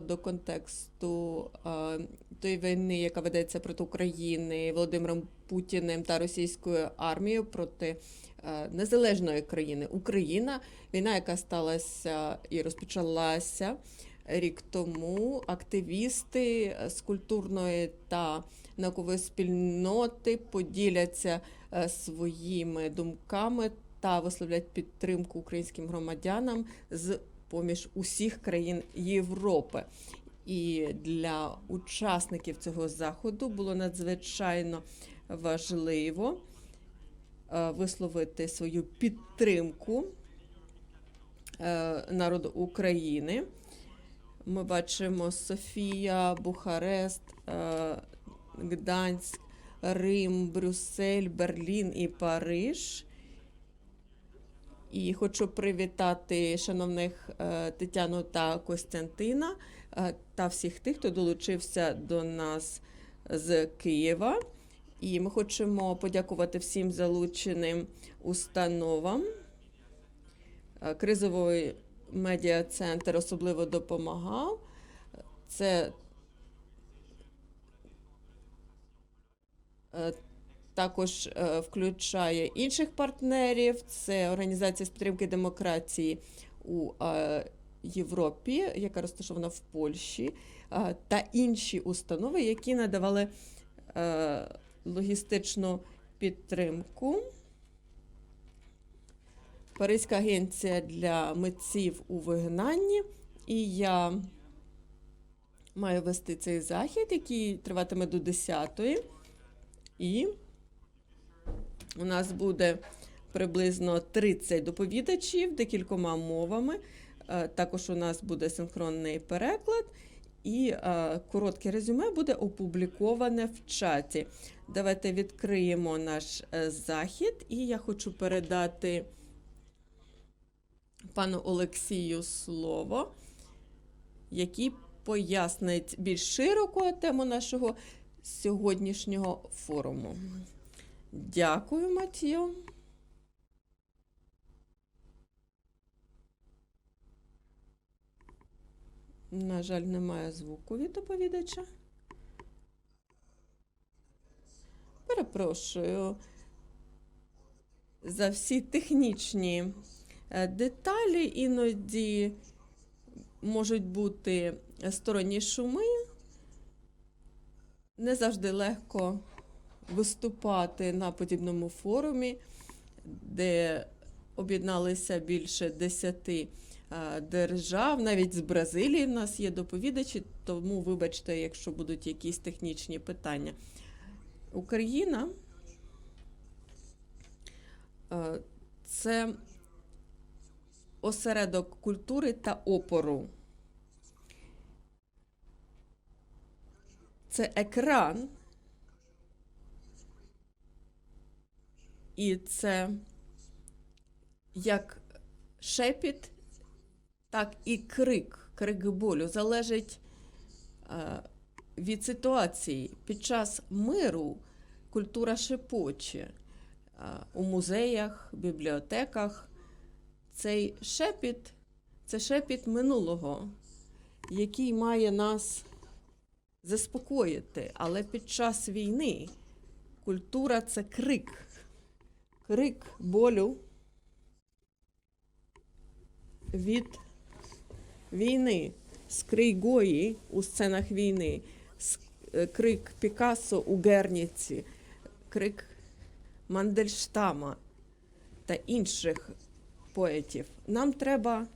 до контексту е, тої війни, яка ведеться проти України Володимиром Путіним та російською армією проти е, незалежної країни Україна, війна, яка сталася і розпочалася рік тому. Активісти з культурної та наукової спільноти поділяться е, своїми думками та висловлять підтримку українським громадянам з поміж усіх країн Європи. І для учасників цього заходу було надзвичайно важливо е, висловити свою підтримку е, народу України. Ми бачимо Софія, Бухарест, е, Гданськ, Рим, Брюссель, Берлін і Париж. І хочу привітати шановних е, Тетяну та Костянтина е, та всіх тих, хто долучився до нас з Києва. І ми хочемо подякувати всім залученим установам. Е, Кризовий медіа-центр особливо допомагав. Це також е, включає інших партнерів. Це організація з підтримки демократії у е, Європі, яка розташована в Польщі, е, та інші установи, які надавали логістичну підтримку. Паризька агенція для митців у вигнанні. І я маю вести цей захід, який триватиме до 10-ї. І у нас буде приблизно 30 доповідачів декількома мовами. Е, Також у нас буде синхронний переклад, і е, коротке резюме буде опубліковане в чаті. Давайте відкриємо наш е, захід, і я хочу передати пану Олексію слово, який пояснить більш широко тему нашого сьогоднішнього форуму. Дякую, Матіо. На жаль, немає звуку від доповідача. Перепрошую за всі технічні е, деталі. Іноді можуть бути сторонні шуми. Не завжди легко виступати на подібному форумі, де об'єдналися більше десяти е, держав. Навіть з Бразилії в нас є доповідачі, тому вибачте, якщо будуть якісь технічні питання. Україна е, це осередок культури та опору. Це екран. І це як шепіт, так і крик, крик болю залежить е, від ситуації. Під час миру культура шепоче е, у музеях, бібліотеках. Цей шепіт це шепіт минулого, який має нас заспокоїти. Але під час війни культура це крик крик болю від війни, скрий Гої у сценах війни, е, крик Пікассо у Герніці, крик Мандельштама та інших поетів. Нам треба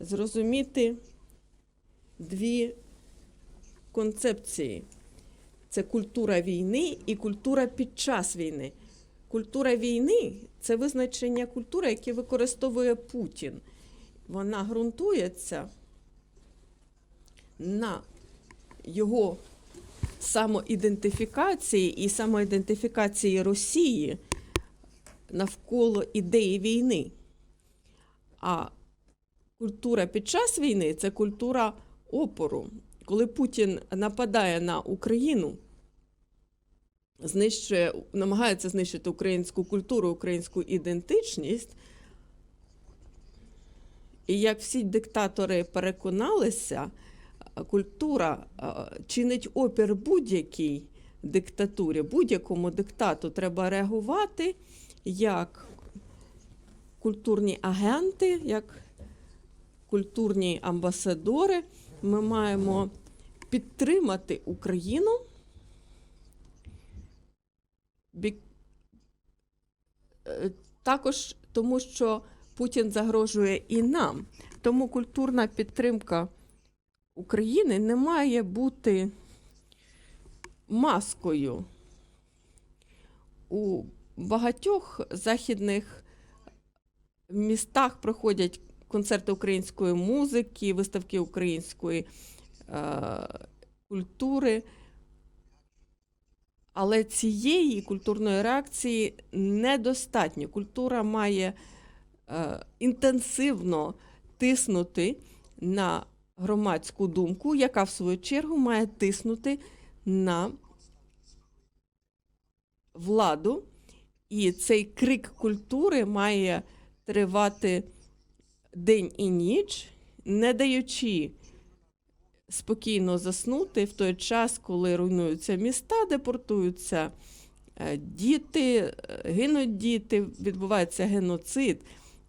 зрозуміти дві концепції: це культура війни і культура під час війни. Культура війни це визначення культури, яке використовує Путін. Вона ґрунтується на його самоідентифікації і самоідентифікації Росії навколо ідеї війни. А культура під час війни це культура опору. Коли Путін нападає на Україну, знищує, намагається знищити українську культуру, українську ідентичність. І як всі диктатори переконалися, культура чинить опір будь-якій диктатурі, будь-якому диктату треба реагувати як культурні агенти, як культурні амбасадори. Ми маємо підтримати Україну. Бі- е, Також тому, що Путін загрожує і нам. Тому культурна підтримка України не має бути маскою. У багатьох західних містах проходять концерти української музики, виставки української е, культури. Але цієї культурної реакції недостатньо. Культура має е, інтенсивно тиснути на громадську думку, яка в свою чергу має тиснути на владу. І цей крик культури має тривати день і ніч, не даючи спокійно заснути в той час, коли руйнуються міста, депортуються е, діти, е, гинуть діти, відбувається геноцид.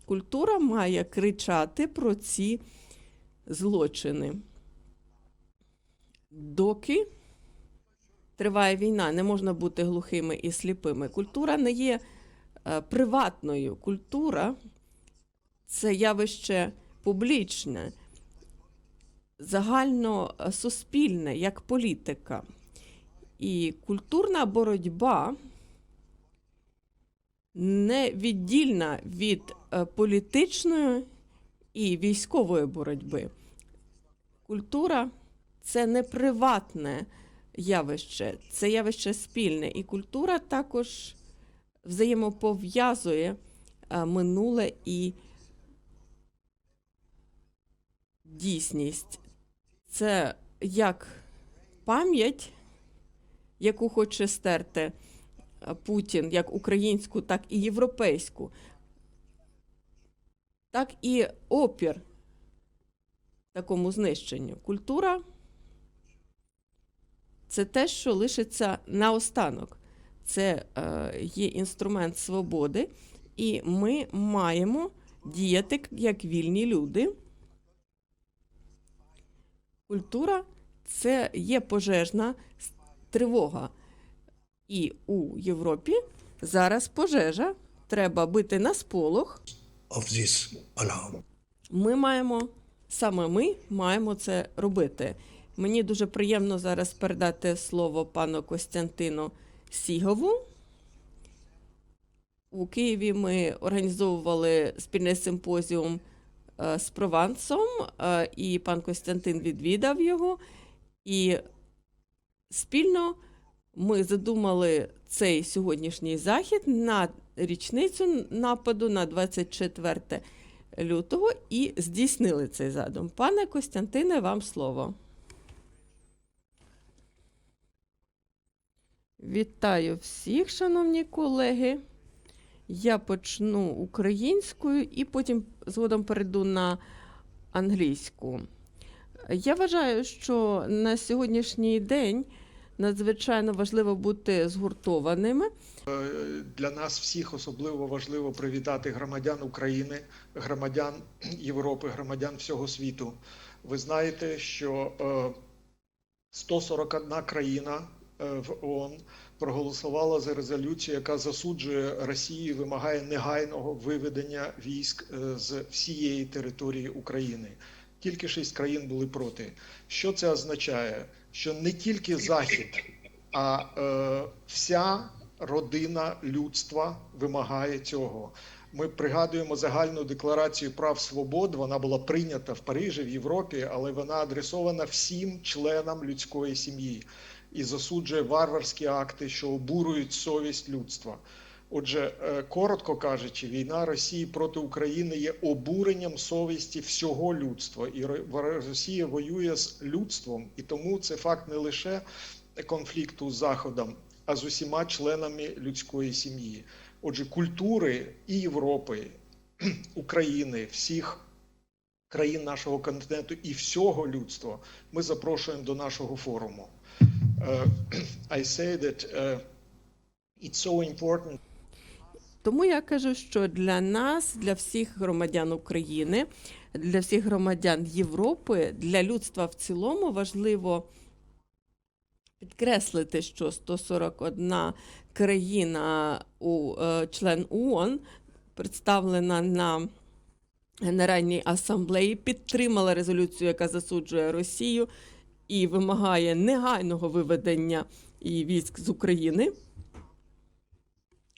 Культура має кричати про ці злочини. Доки триває війна, не можна бути глухими і сліпими. Культура не є е, приватною. Культура це явище публічне, загально е, як політика. І культурна боротьба не віддільна від е, політичної і військової боротьби. Культура це не приватне явище, це явище спільне. І культура також взаємопов'язує е, минуле і дійсність. Це як пам'ять, яку хоче стерти е, Путін, як українську, так і європейську, так і опір такому знищенню. Культура це те, що лишиться наостанок. Це е, є інструмент свободи, і ми маємо діяти як вільні люди. Культура це є пожежна тривога. І у Європі зараз пожежа. Треба бити на сполох. of this alarm. Ми маємо, саме ми маємо це робити. Мені дуже приємно зараз передати слово пану Костянтину Сігову. У Києві ми організовували спільний симпозіум з Провансом, е, і пан Костянтин відвідав його. І спільно ми задумали цей сьогоднішній захід на річницю нападу на 24 лютого і здійснили цей задум. Пане Костянтине, вам слово. Вітаю всіх, шановні колеги. Я почну українською і потім згодом перейду на англійську. Я вважаю, що на сьогоднішній день надзвичайно важливо бути згуртованими. Для нас всіх особливо важливо привітати громадян України, громадян Європи, громадян всього світу. Ви знаєте, що е, 141 країна е, в ООН проголосувала за резолюцію, яка засуджує Росію, вимагає негайного виведення військ е, з всієї території України. Тільки шість країн були проти. Що це означає? Що не тільки Захід, а е, вся родина людства вимагає цього. Ми пригадуємо загальну декларацію прав свобод. Вона була прийнята в Парижі, в Європі, але вона адресована всім членам людської сім'ї і засуджує варварські акти, що обурюють совість людства. Отже, е, коротко кажучи, війна Росії проти України є обуренням совісті всього людства, і Ро- Росія воює з людством, і тому це факт не лише конфлікту з Заходом, а з усіма членами людської сім'ї. Отже, культури і Європи, України, всіх країн нашого континенту і всього людства, ми запрошуємо до нашого форуму. Е, I say that uh, it's so important. Тому я кажу, що для нас, для всіх громадян України, для всіх громадян Європи, для людства в цілому важливо підкреслити, що 141 країна у е, член ООН представлена на Генеральній асамблеї, підтримала резолюцію, яка засуджує Росію і вимагає негайного виведення військ з України.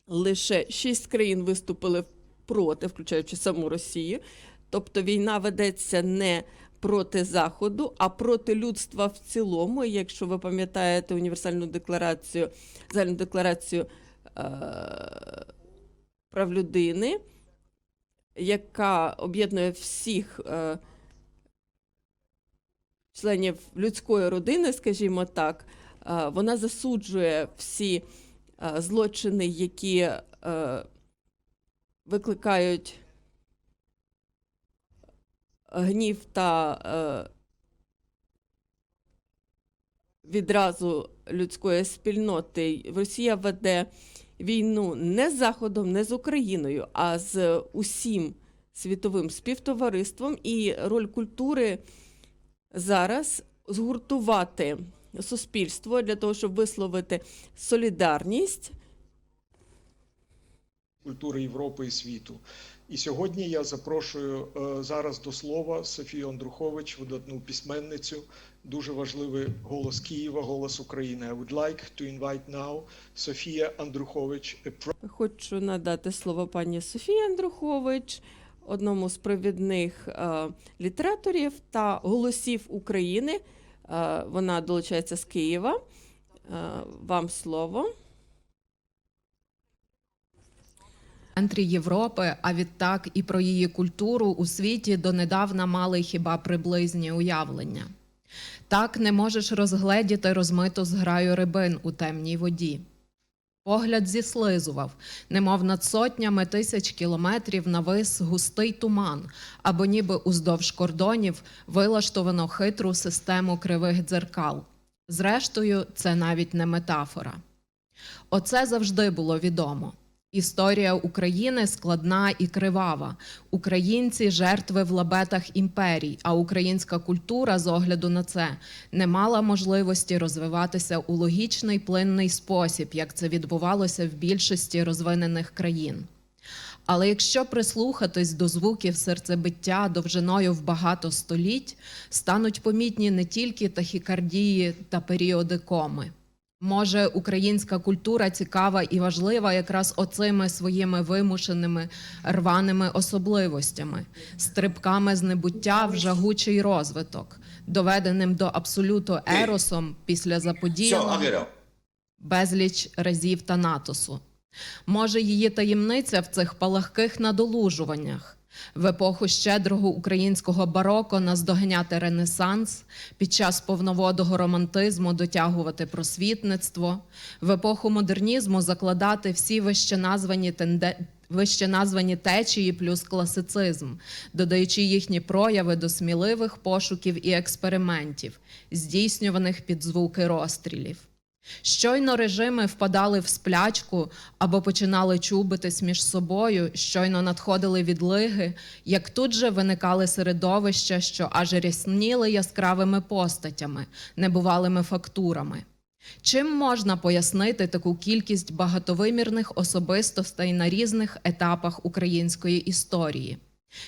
Лише шість країн виступили проти, включаючи саму Росію. Тобто війна ведеться не проти Заходу, а проти людства в цілому. Якщо ви пам'ятаєте універсальну декларацію, загальну декларацію е- прав людини, яка об'єднує всіх е- членів людської родини, скажімо так, е- вона засуджує всі е, злочини, які е, викликають гнів та відразу людської спільноти. Росія веде війну не з Заходом, не з Україною, а з усім світовим співтовариством. І роль культури зараз згуртувати суспільство для того, щоб висловити солідарність. культури Європи і світу. І сьогодні я запрошую е, зараз до слова Софію Андрухович, видатну письменницю, дуже важливий голос Києва, голос України. I would like to invite now Софія Андрухович, Хочу надати слово пані Софії Андрухович, одному з провідних е, літераторів та голосів України. Е, вона долучається з Києва. Е, вам слово. центрі Європи, а відтак і про її культуру у світі донедавна мали хіба приблизні уявлення. Так не можеш розгледіти розмиту зграю рибин у темній воді. Погляд зіслизував, немов над сотнями тисяч кілометрів навис густий туман, або ніби уздовж кордонів вилаштовано хитру систему кривих дзеркал. Зрештою, це навіть не метафора. Оце завжди було відомо. Історія України складна і кривава. Українці жертви в лабетах імперій, а українська культура з огляду на це не мала можливості розвиватися у логічний плинний спосіб, як це відбувалося в більшості розвинених країн. Але якщо прислухатись до звуків серцебиття довжиною в багато століть, стануть помітні не тільки тахікардії та періоди коми. Може, українська культура цікава і важлива якраз оцими своїми вимушеними рваними особливостями, стрибками з небуття в жагучий розвиток, доведеним до абсолюту еросом після заподіяного безліч разів Танатосу. Може, її таємниця в цих палахких надолужуваннях. В епоху щедрого українського бароко наздоганяти ренесанс, під час повноводого романтизму дотягувати просвітництво, в епоху модернізму закладати всі вищеназвані тенде... вищеназвані течії плюс класицизм, додаючи їхні прояви до сміливих пошуків і експериментів, здійснюваних під звуки розстрілів. Щойно режими впадали в сплячку або починали чубитись між собою, щойно надходили відлиги, як тут же виникали середовища, що аж рясніли яскравими постатями, небувалими фактурами. Чим можна пояснити таку кількість багатовимірних особистостей на різних етапах української історії?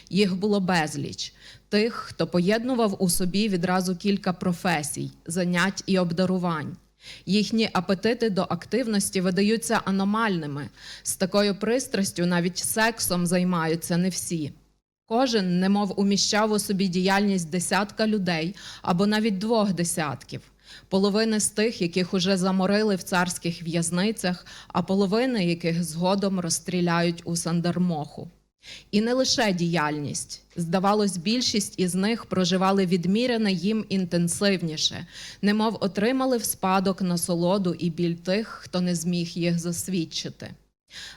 Їх було безліч тих, хто поєднував у собі відразу кілька професій, занять і обдарувань. Їхні апетити до активності видаються аномальними. З такою пристрастю навіть сексом займаються не всі. Кожен немов уміщав у собі діяльність десятка людей або навіть двох десятків. Половини з тих, яких уже заморили в царських в'язницях, а половини яких згодом розстріляють у Сандармоху. І не лише діяльність. Здавалось, більшість із них проживали відмірене їм інтенсивніше, немов отримали в спадок насолоду і біль тих, хто не зміг їх засвідчити.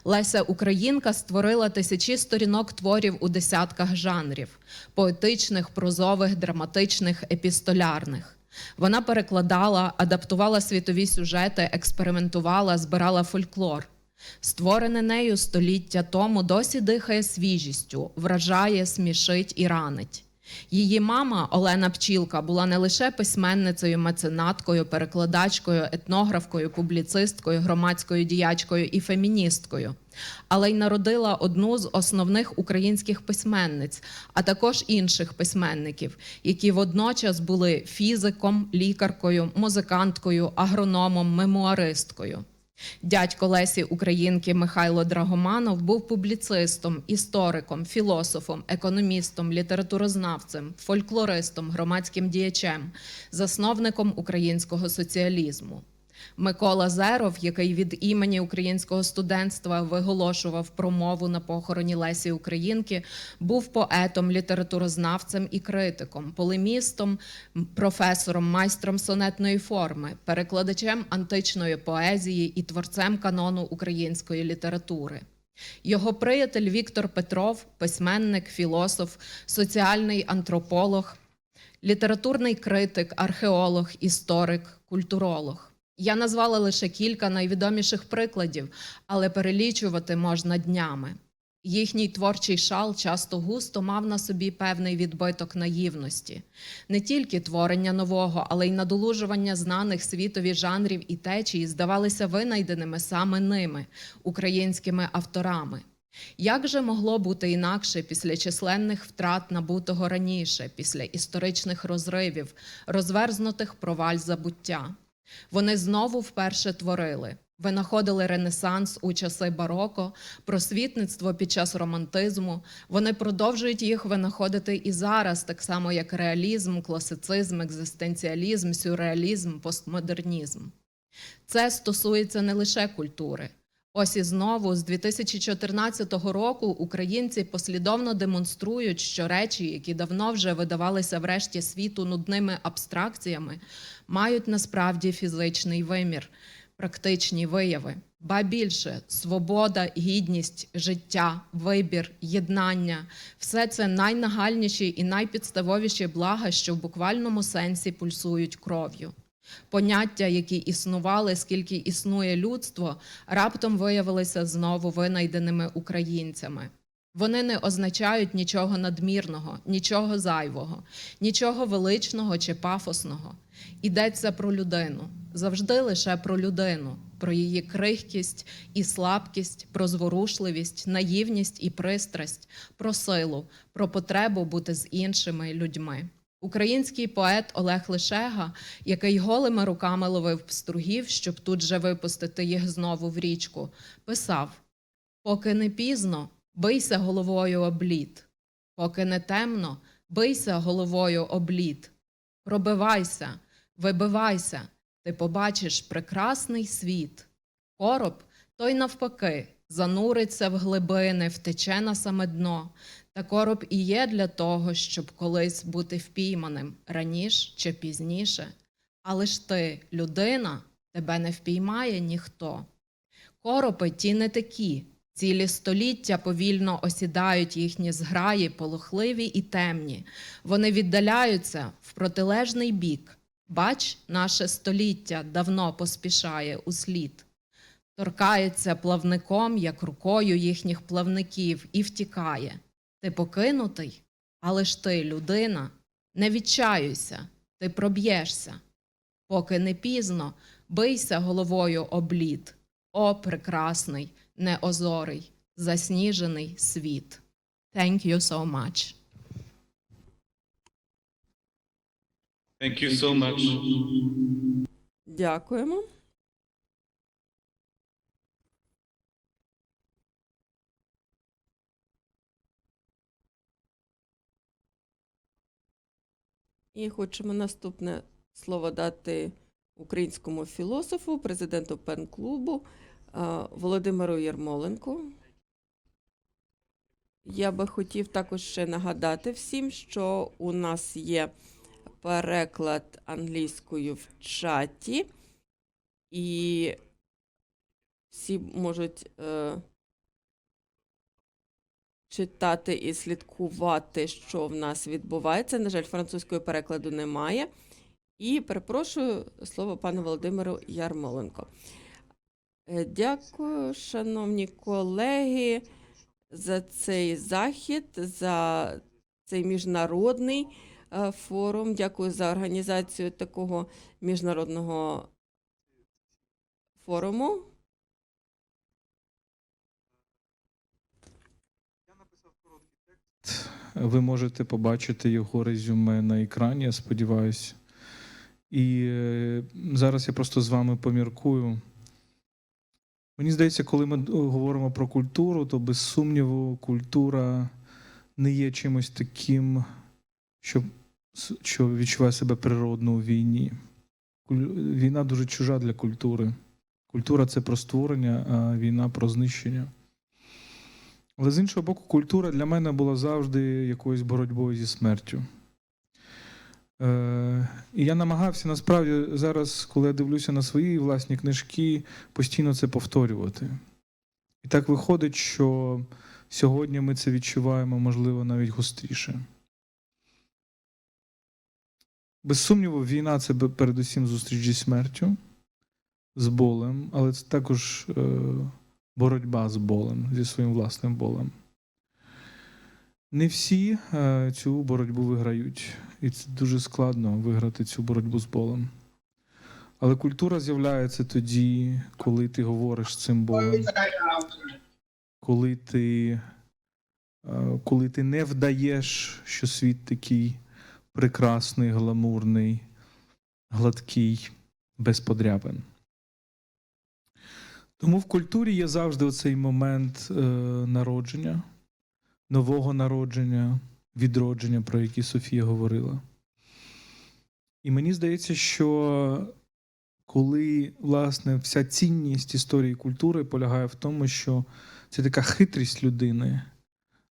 Леся Українка створила тисячі сторінок творів у десятках жанрів: поетичних, прозових, драматичних, епістолярних. Вона перекладала, адаптувала світові сюжети, експериментувала, збирала фольклор. Створене нею століття тому досі дихає свіжістю, вражає, смішить і ранить. Її мама Олена Пчілка була не лише письменницею, меценаткою, перекладачкою, етнографкою, публіцисткою, громадською діячкою і феміністкою, але й народила одну з основних українських письменниць, а також інших письменників, які водночас були фізиком, лікаркою, музиканткою, агрономом, мемуаристкою. Дядько Лесі Українки Михайло Драгоманов був публіцистом, істориком, філософом, економістом, літературознавцем, фольклористом, громадським діячем, засновником українського соціалізму. Микола Зеров, який від імені українського студентства виголошував промову на похороні Лесі Українки, був поетом, літературознавцем і критиком, полемістом, професором, майстром сонетної форми, перекладачем античної поезії і творцем канону української літератури. Його приятель Віктор Петров, письменник, філософ, соціальний антрополог, літературний критик, археолог, історик, культуролог. Я назвала лише кілька найвідоміших прикладів, але перелічувати можна днями. Їхній творчий шал часто густо мав на собі певний відбиток наївності, не тільки творення нового, але й надолужування знаних світові жанрів і течій здавалися винайденими саме ними, українськими авторами. Як же могло бути інакше після численних втрат набутого раніше, після історичних розривів, розверзнутих проваль забуття? Вони знову вперше творили, винаходили ренесанс у часи бароко, просвітництво під час романтизму. Вони продовжують їх винаходити і зараз, так само як реалізм, класицизм, екзистенціалізм, сюрреалізм, постмодернізм. Це стосується не лише культури. Ось і знову з 2014 року українці послідовно демонструють, що речі, які давно вже видавалися врешті світу нудними абстракціями, мають насправді фізичний вимір, практичні вияви. Ба більше свобода, гідність, життя, вибір, єднання все це найнагальніші і найпідставовіші блага, що в буквальному сенсі пульсують кров'ю. Поняття, які існували, скільки існує людство, раптом виявилися знову винайденими українцями. Вони не означають нічого надмірного, нічого зайвого, нічого величного чи пафосного. Йдеться про людину, завжди лише про людину, про її крихкість і слабкість, про зворушливість, наївність і пристрасть, про силу, про потребу бути з іншими людьми. Український поет Олег Лишега, який голими руками ловив стругів, щоб тут же випустити їх знову в річку, писав: Поки не пізно, бийся головою об лід. Поки не темно, бийся головою об лід. Пробивайся, вибивайся, ти побачиш прекрасний світ. Короб той навпаки зануриться в глибини, втече на саме дно. Та короб і є для того, щоб колись бути впійманим раніше чи пізніше. Але ж ти, людина, тебе не впіймає ніхто. Коропи ті не такі. Цілі століття повільно осідають їхні зграї, полохливі і темні. Вони віддаляються в протилежний бік. Бач, наше століття давно поспішає у слід. Торкається плавником, як рукою їхніх плавників, і втікає. Ти покинутий, але ж ти, людина, не відчаюйся, ти проб'єшся. Поки не пізно, бийся головою об лід. О, прекрасний, неозорий, засніжений світ. Thank you so much. Thank you so much. Дякуємо. І хочемо наступне слово дати українському філософу, президенту пен-клубу Володимиру Єрмоленку. Я би хотів також ще нагадати всім, що у нас є переклад англійською в чаті, і всі можуть е, читати і слідкувати, що в нас відбувається. На жаль, французької перекладу немає. І перепрошую слово пану Володимиру Ярмоленко. Е, Дякую, шановні колеги, за цей захід, за цей міжнародний е, форум. Дякую за організацію такого міжнародного форуму. Ви можете побачити його резюме на екрані, я сподіваюся. І е, зараз я просто з вами поміркую. Мені здається, коли ми говоримо про культуру, то без сумніву культура не є чимось таким, що, що відчуває себе природно у війні. Війна дуже чужа для культури. Культура це про створення, а війна про знищення. Але з іншого боку, культура для мене була завжди якоюсь боротьбою зі смертю. Е, і я намагався насправді зараз, коли я дивлюся на свої власні книжки, постійно це повторювати. І так виходить, що сьогодні ми це відчуваємо, можливо, навіть гостріше. Без сумніву, війна це передусім зустріч зі смертю, з болем, але це також е, боротьба з болем, зі своїм власним болем. Не всі е, цю боротьбу виграють, і це дуже складно виграти цю боротьбу з болем. Але культура з'являється тоді, коли ти говориш з цим болем, коли ти, е, коли ти не вдаєш, що світ такий прекрасний, гламурний, гладкий, без подряпин. Тому в культурі є завжди оцей момент е, народження, нового народження, відродження, про які Софія говорила. І мені здається, що коли власне вся цінність історії культури полягає в тому, що це така хитрість людини,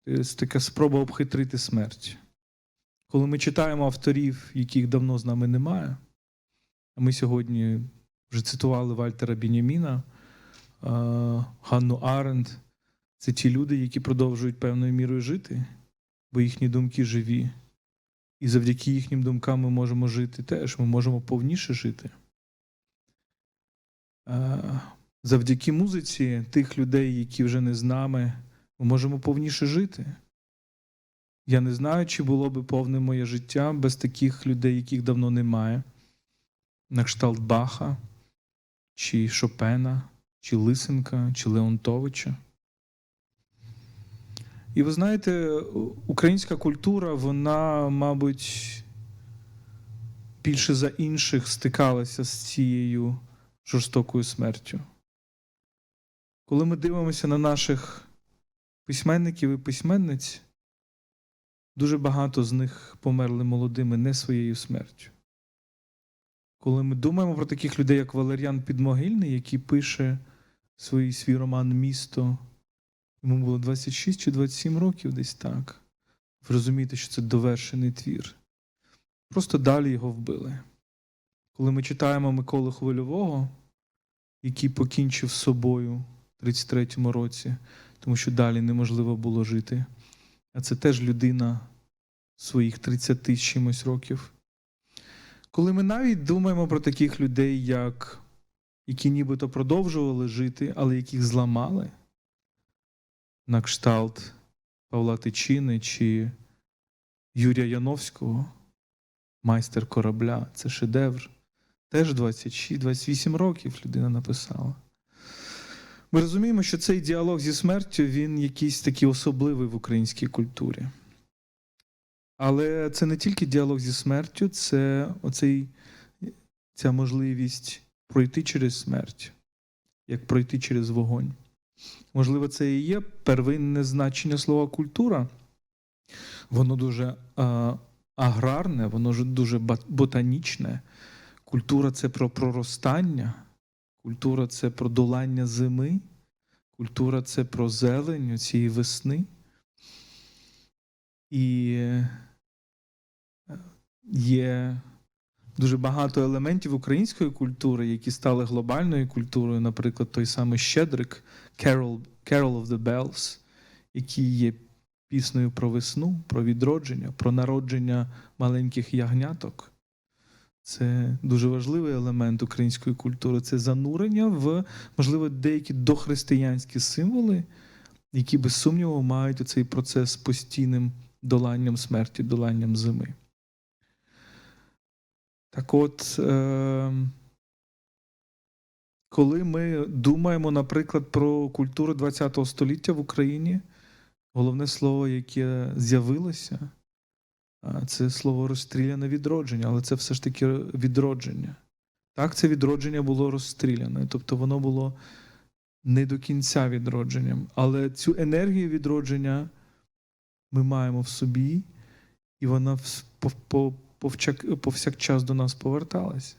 е, це така спроба обхитрити смерть. Коли ми читаємо авторів, яких давно з нами немає, а ми сьогодні вже цитували Вальтера Біняміна, е, Ганну Аренд, це ті люди, які продовжують певною мірою жити, бо їхні думки живі. І завдяки їхнім думкам ми можемо жити теж, ми можемо повніше жити. Завдяки музиці тих людей, які вже не з нами, ми можемо повніше жити. Я не знаю, чи було би повне моє життя без таких людей, яких давно немає, на кшталт Баха, чи Шопена, чи Лисенка, чи Леонтовича. І ви знаєте, українська культура, вона, мабуть, більше за інших стикалася з цією жорстокою смертю. Коли ми дивимося на наших письменників і письменниць, дуже багато з них померли молодими не своєю смертю. Коли ми думаємо про таких людей, як Валеріан Підмогильний, який пише свій, свій роман Місто, йому було 26 чи 27 років десь так. Ви розумієте, що це довершений твір. Просто далі його вбили. Коли ми читаємо Миколу Хвильового, який покінчив з собою в 33-му році, тому що далі неможливо було жити. А це теж людина своїх 30 чимось років. Коли ми навіть думаємо про таких людей, як які нібито продовжували жити, але яких зламали, на кшталт Павла Тичини чи Юрія Яновського, майстер корабля, це шедевр. Теж 26-28 років людина написала. Ми розуміємо, що цей діалог зі смертю він якийсь такий особливий в українській культурі. Але це не тільки діалог зі смертю, це оцей, ця можливість пройти через смерть, як пройти через вогонь. Можливо, це і є первинне значення слова культура. Воно дуже а, аграрне, воно дуже ботанічне. Культура це про проростання, культура це про долання зими, культура це про зелень цієї весни. І є дуже багато елементів української культури, які стали глобальною культурою, наприклад, той самий Щедрик, Carol, Carol of the Bells, який є піснею про весну, про відродження, про народження маленьких ягняток. Це дуже важливий елемент української культури. Це занурення в, можливо, деякі дохристиянські символи, які, без сумніву, мають цей процес постійним доланням смерті, доланням зими. Так от, е, коли ми думаємо, наприклад, про культуру ХХ століття в Україні, головне слово, яке з'явилося, це слово розстріляне відродження, але це все ж таки відродження. Так, це відродження було розстріляне, тобто воно було не до кінця відродженням. Але цю енергію відродження ми маємо в собі, і вона повчак- повсякчас до нас поверталася.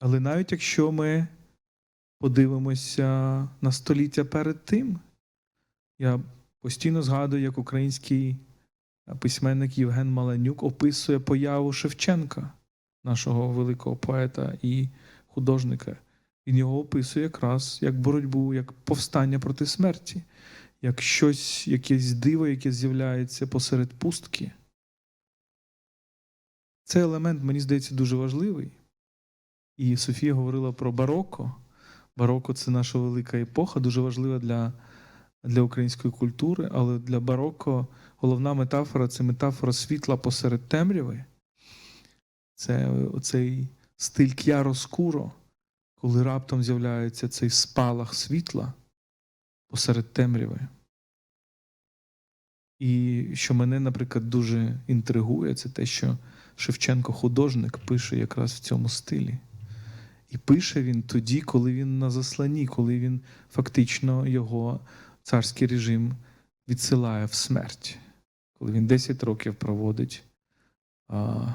Але навіть якщо ми подивимося на століття перед тим, я постійно згадую, як український письменник Євген Маленюк описує появу Шевченка, нашого великого поета і художника. Він його описує якраз як боротьбу, як повстання проти смерті, як щось, якесь диво, яке з'являється посеред пустки. Цей елемент, мені здається, дуже важливий. І Софія говорила про бароко. Бароко це наша велика епоха, дуже важлива для, для української культури, але для бароко головна метафора це метафора світла посеред темряви. Це оцей стиль к'яроскуро, коли раптом з'являється цей спалах світла посеред темряви. І що мене, наприклад, дуже інтригує, це те, що Шевченко художник пише якраз в цьому стилі. І пише він тоді, коли він на засланні, коли він фактично його царський режим відсилає в смерть, коли він 10 років проводить а,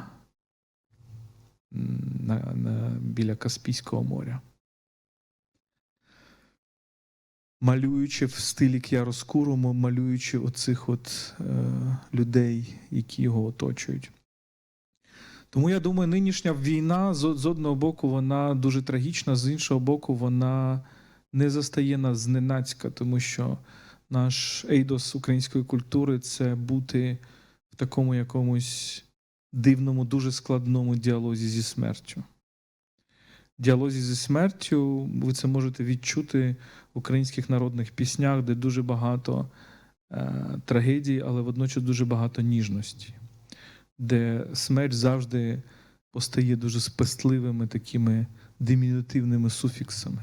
на, на, біля Каспійського моря. Малюючи в стилі к'яроскуру, малюючи оцих от е, людей, які його оточують. Тому я думаю, нинішня війна з, одного боку вона дуже трагічна, з іншого боку, вона не застає нас зненацька, тому що наш ейдос української культури це бути в такому якомусь дивному, дуже складному діалозі зі смертю. Діалозі зі смертю ви це можете відчути в українських народних піснях, де дуже багато е, трагедій, але водночас дуже багато ніжності де смерть завжди постає дуже спестливими такими димінутивними суфіксами.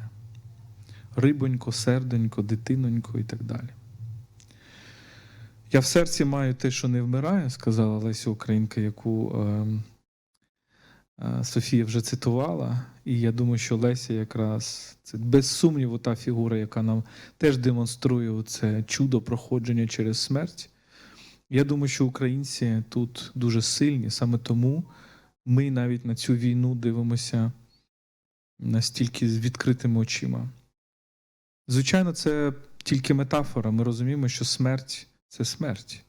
Рибонько, серденько, дитинонько і так далі. Я в серці маю те, що не вмирає, сказала Леся Українка, яку е, е, Софія вже цитувала. І я думаю, що Леся якраз це без сумніву та фігура, яка нам теж демонструє це чудо проходження через смерть. Я думаю, що українці тут дуже сильні, саме тому ми навіть на цю війну дивимося настільки з відкритими очима. Звичайно, це тільки метафора. Ми розуміємо, що смерть це смерть.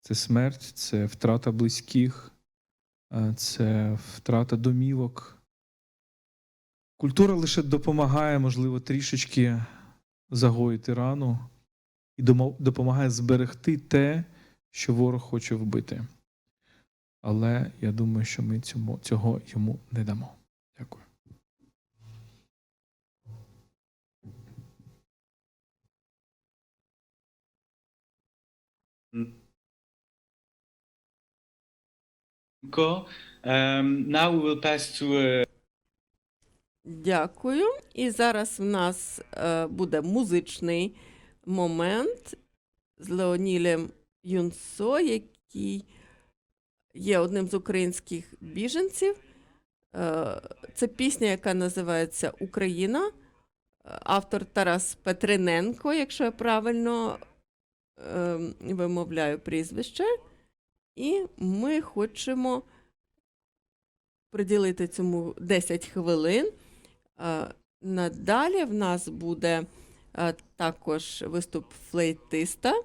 Це смерть, це втрата близьких, це втрата домівок. Культура лише допомагає, можливо, трішечки загоїти рану і допомагає зберегти те, що ворог хоче вбити. Але я думаю, що ми цьому, цього йому не дамо. Дякую. Um, now we will pass to uh, Дякую. І зараз в нас е, буде музичний момент з Леонілем Юнсо, який є одним з українських біженців. Е, це пісня, яка називається Україна. Е, Автор Тарас Петриненко, якщо я правильно е, вимовляю прізвище. І ми хочемо приділити цьому 10 хвилин. Надалі в нас буде також виступ флейтиста